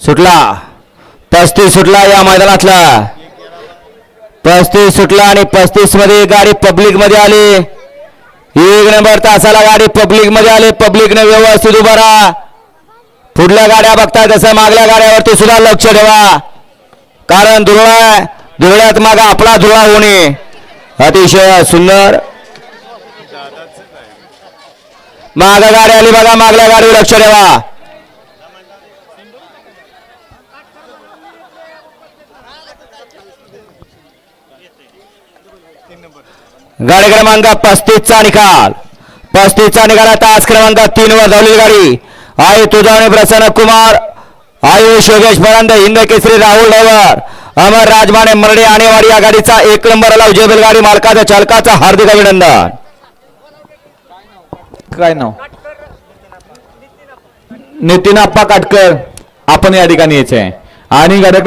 सुटला. पस्तीस सुटला या मैदानातला. पस्तीस सुटला आणि पस्तीसमध्ये गाडी पब्लिकमध्ये आली. एक नंबर तासाला गाडी पब्लिकमध्ये आली. पब्लिकने व्यवस्थित उभा राहा. पुढल्या गाड्या बघताय तसं मागल्या गाड्यावरती सुद्धा लक्ष ठेवा. कारण धुळा धुळ्यात माग आपला धुळा होणे अतिशय सुंदर. माग गाडी आली बघा मागल्या गाडीवर लक्ष ठेवा. गाडी क्रमांक पस्तीसचा निकाल. पस्तीसचा निकाल आता आज क्रमांक तीन वर धावलेली गाडी. आई तुझावणे प्रसन्न कुमार आयुष योगेश परांद हिंद केसरी राहुल ड्रायव्हर अमर राजमाने मरडे आणेवाडी या गाडीचा एक नंबर आला विजय गाडी मालकाचा चालकाचा हार्दिक अभिनंदन. काय नाव? नितीन आप्पा काटकर. आपण या ठिकाणी यायचे आहे आणि गाड्या